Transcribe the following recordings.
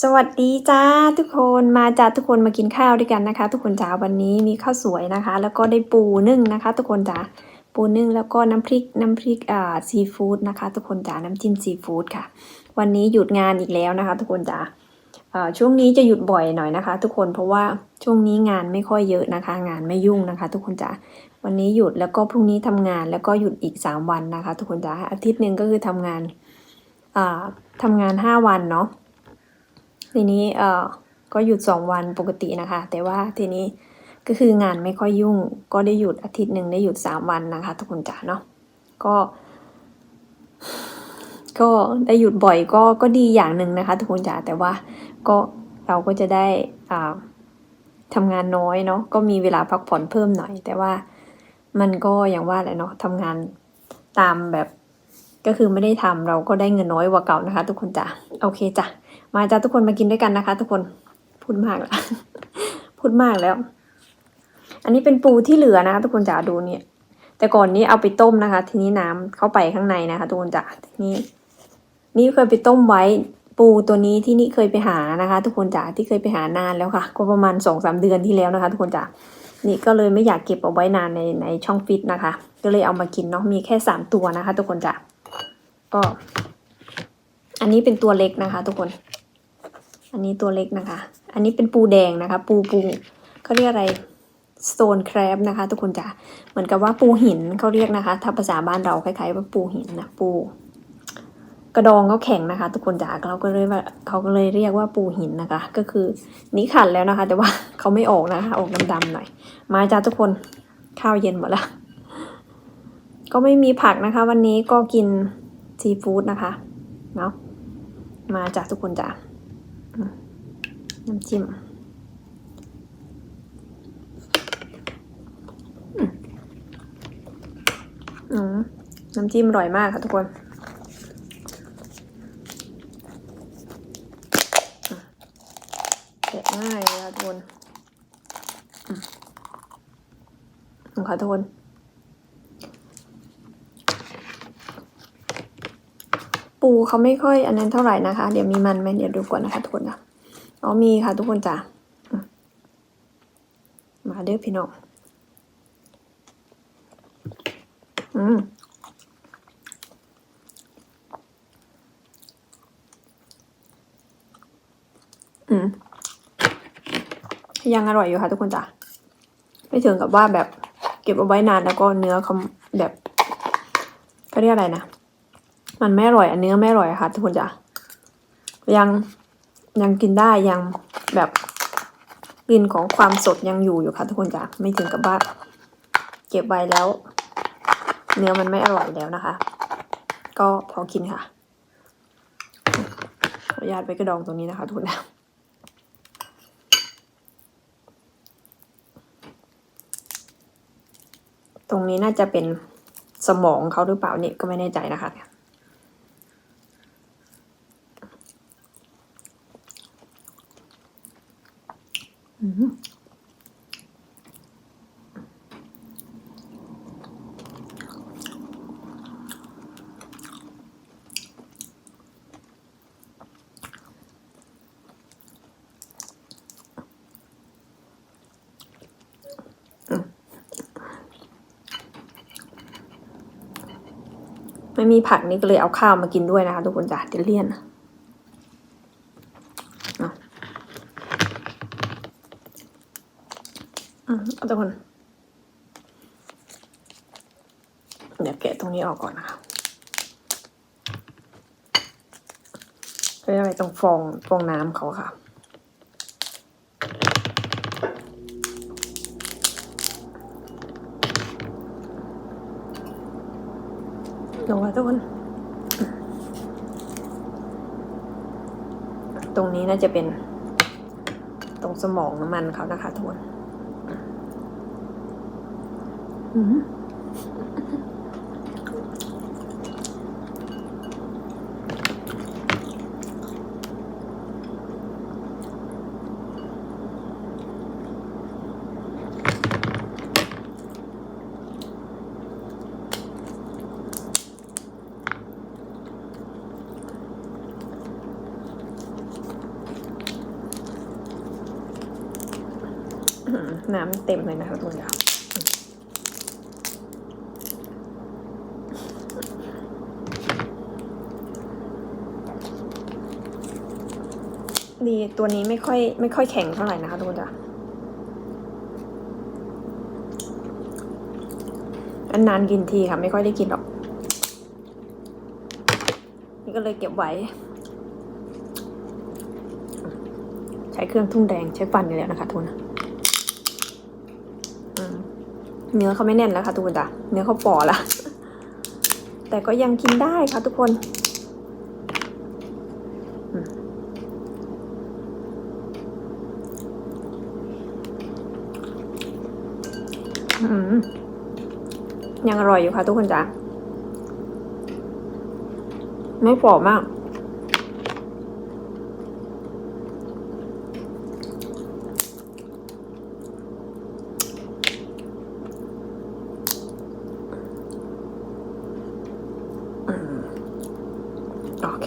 สวัสดีจ้าทุกคนมาจ้าทุกคนมากินข้าวด้วยกันนะคะ ทุกคนจ๋าวันนี้มีข้าวสวยนะคะ แล้วก็ได้ปูนึ่งนะคะ ทุกคนจ๋าปูนึ่งแล้วก็น้ำพริกน้ำพริกอ่าซีฟู้ดนะคะ ทุกคนจ๋าน้ำจิ้มซีฟู้ดค่ะ วันนี้หยุดงานอีกแล้วนะคะ ทุกคนจ๋าช่วงนี้จะหยุดบ่อยหน่อยนะคะ ทุกคนเพราะว่าช่วงนี้งานไม่ค่อยเยอะนะคะ งานไม่ยุ่งนะคะ ทุกคนจ๋าวันนี้หยุดแล้วก็พรุ่งนี้ทำงานแล้วก็หยุดอีกสามวันนะคะ ทุกคนจ๋าอาทิตย์หนึ่งก็คือทำงานอ่าทำงานห้าวันเนาะ ทีนี้เอ่อก็หยุดสองวันปกตินะคะ แต่ว่าทีนี้ก็คืองานไม่ค่อยยุ่ง ก็ได้หยุดอาทิตย์หนึ่งได้หยุดสามวันนะคะ ทุกคนจ๋าเนาะก็ก็ได้หยุดบ่อยก็ก็ดีอย่างหนึ่งนะคะ ทุกคนจ๋าแต่ว่าก็เราก็จะได้อ่าทำงานน้อยเนาะก็มีเวลาพักผ่อนเพิ่มหน่อย แต่ว่ามันก็อย่างว่าแหละเนาะทำงานตามแบบก็คือไม่ได้ทำเราก็ได้เงินน้อยกว่าเก่านะคะ ทุกคนจ๋าโอเคจ้ะ มาจ้าทุกคนมากินด้วยกันนะคะ ทุกคนพูดมากแล้วพูดมากแล้ว อันนี้เป็นปูที่เหลือนะคะ ทุกคนจ๋าดูเนี่ย แต่ก่อนนี้เอาไปต้มนะคะ ทีนี้น้ำเข้าไปข้างในนะคะ ทุกคนจ๋าทีนี้ นี่เคยไปต้มไว้ปูตัวนี้ที่นี่เคยไปหานะคะ ทุกคนจ๋าที่เคยไปหานานแล้วค่ะก็ประมาณสองสามเดือนที่แล้วนะคะ ทุกคนจ๋านี่ก็เลยไม่อยากเก็บเอาไว้นานในในช่องฟิตนะคะ ก็เลยเอามากินเนาะมีแค่สามตัวนะคะ ทุกคนจ๋าก็ อันนี้เป็นตัวเล็กนะคะ ทุกคน อันนี้ตัวเล็กนะคะ อันนี้เป็นปูแดงนะคะ ปูปูเขาเรียกอะไร stone crab นะคะ ทุกคนจ๋าเหมือนกับว่าปูหินเขาเรียกนะคะ ถ้าภาษาบ้านเราคล้ายๆว่าปูหินนะปู กระดองเขาแข็งนะคะ ทุกคนจ๋าเราก็เลยว่าเขาก็เลยเรียกว่าปูหินนะคะ ก็คือนี้ขัดแล้วนะคะ แต่ว่าเขาไม่ออกนะคะออกดำๆหน่อย มาจ้าทุกคนข้าวเย็นหมดละก็ไม่มีผักนะคะ วันนี้ก็กินซีฟู้ดนะคะเนาะมาจากทุกคนจ้ะ น้ำจิ้มอืมอืมน้ำจิ้มอร่อยมากค่ะทุกคนอืมแกะง่ายเลยค่ะทุกคนอืมค่ะทุกคนปูเขาไม่ค่อยอันนั้นเท่าไหร่นะคะ เดี๋ยวมีมันไหมเดี๋ยวดูก่อนนะคะทุกคนนะ อ๋อมีค่ะทุกคนจ้ะมาเด้อพี่น้องอืมอืมยังอร่อยอยู่ค่ะทุกคนจ้ะไม่ถึงกับว่าแบบเก็บเอาไว้นานแล้วก็เนื้อเขาแบบเขาเรียกอะไรนะ มันไม่อร่อยอันเนื้อไม่อร่อยค่ะทุกคนจ้ะยัง ยังกินได้ยังแบบกลิ่นของความสดยังอยู่อยู่ค่ะทุกคนจ้ะไม่ถึงกับว่าเก็บไว้แล้ว เนื้อมันไม่อร่อยแล้วนะคะ ก็พอกินค่ะขออนุญาตไปกระดองตรงนี้นะคะทุกคนนะตรงนี้น่าจะเป็นสมองเขาหรือเปล่าเนี่ยก็ไม่แน่ใจนะคะ ไม่มีผักนี่ก็เลยเอาข้าวมากินด้วยนะคะทุกคนจ้ะเดี๋ยวเลี่ยนเอาอืมเอา ทุกคน เดี๋ยวแกะตรงนี้ออกก่อนนะคะเรียกอะไรตรงฟองฟองน้ำเขาค่ะลงแล้วทุกคน ตรงนี้น่าจะเป็นตรงสมองน้ำมันเขานะคะทุกคน น้ำเต็มเลยนะคะทุกคนค่ะ ดีตัวนี้ไม่ค่อยไม่ค่อยแข็งเท่าไหร่นะคะทุกคนจ้ะอันนานกินทีค่ะ ไม่ค่อยได้กินหรอก นี่ก็เลยเก็บไว้ ใช้เครื่องทุ่งแดงใช้ฟันอยู่แล้วนะคะทุกคนเนื้อเขาไม่แน่นแล้วค่ะทุกคนจ้ะเนื้อเขาป่อละแต่ก็ยังกินได้ค่ะทุกคนอืมอืม ยังอร่อยอยู่ค่ะทุกคนจ้ะไม่ฝ่อมาก โอเค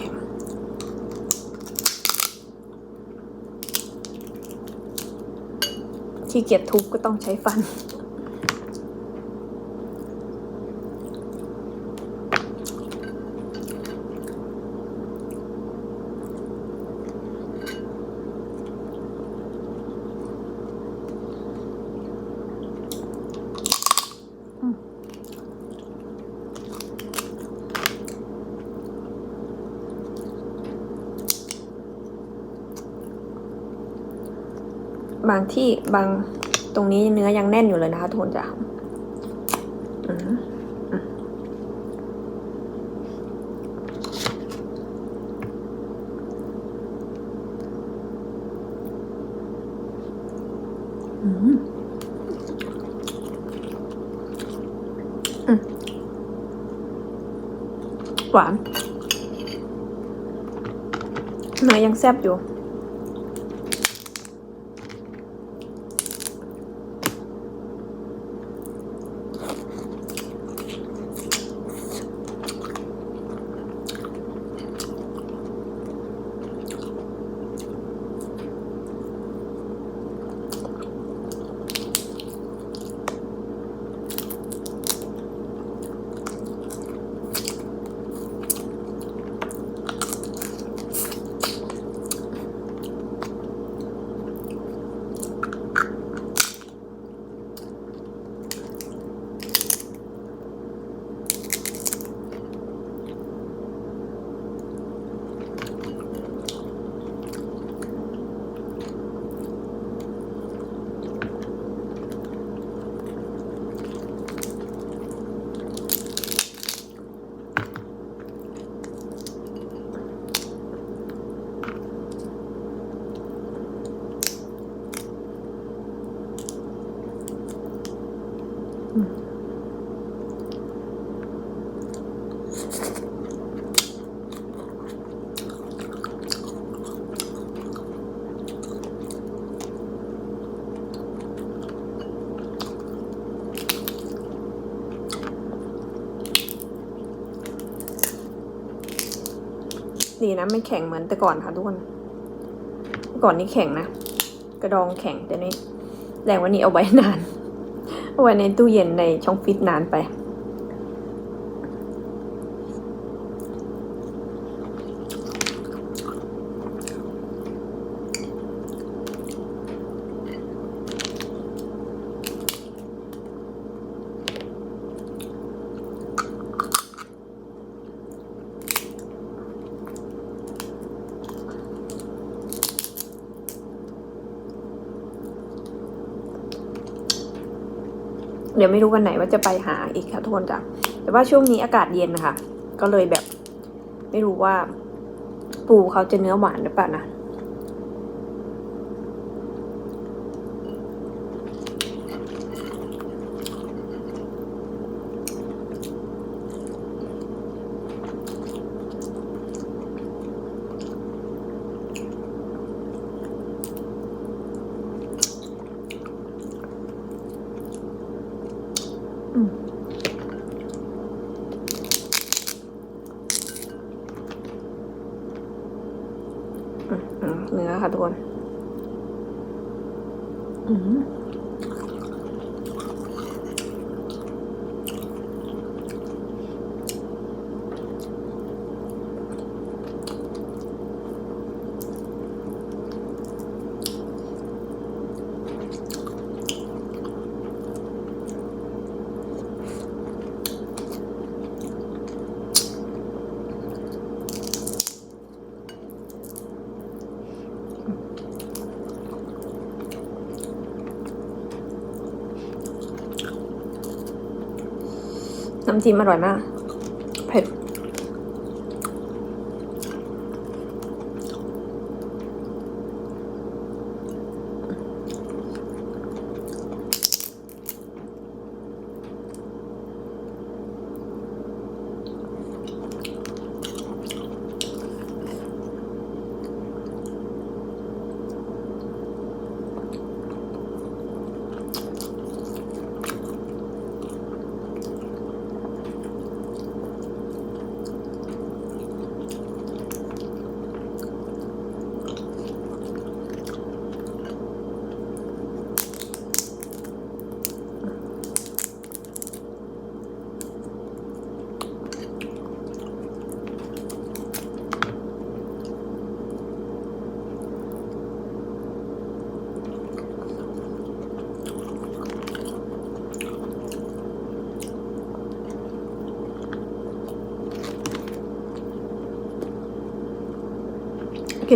ขี้เกียจทุบก็ต้องใช้ฟัน บางที่บางตรงนี้เนื้อยังแน่นอยู่เลยนะคะทุกคนจ้ะหวานเนื้อยังแซ่บอยู่ ดีนะไม่แข็งเหมือนแต่ก่อนค่ะทุกคนก่อนนี่แข็งนะ กระดองแข็งแต่นี้แรงวันนี้เอาไว้นาน เอาไว้ในตู้เย็นในช่องฟิตนานไป เดี๋ยวไม่รู้วันไหนว่าจะไปหาอีกค่ะทุกคนจ้ะแต่ว่าช่วงนี้อากาศเย็นนะคะ ก็เลยแบบ ไม่รู้ว่า ปูเขาจะเนื้อหวานหรือเปล่านะ อืม อืมอื มจิ้มอร่อยมาก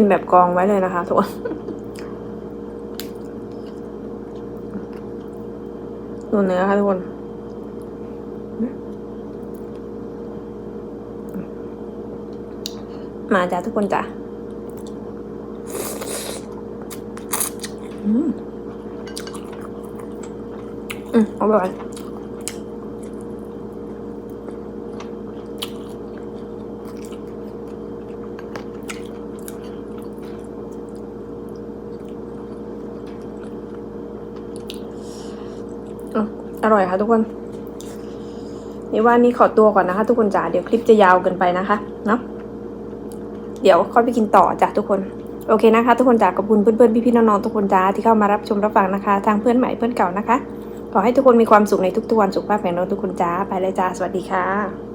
กินแบบกองไว้เลยนะคะทุกคนดูเนื้อค่ะทุกคนมาจ้ะทุกคนจ้ะอืม อืมอร่อย อร่อยค่ะทุกคนนี่ว่านี่ขอตัวก่อนนะคะ ทุกคนจ๋าเดี๋ยวคลิปจะยาวเกินไปนะคะเนาะเดี๋ยวค่อยไปกินต่อจ้ะทุกคนโอเคนะคะ ทุกคนจ๋าขอบคุณเพื่อนๆพี่ๆน้องๆทุกคนจ้าที่เข้ามารับชมรับฟังนะคะ ทางเพื่อนใหม่เพื่อนเก่านะคะขอให้ทุกคนมีความสุขในทุกๆวันสุขภาพแข็งแรงทุกคนจ้า ไปเลยจ้า สวัสดีค่ะ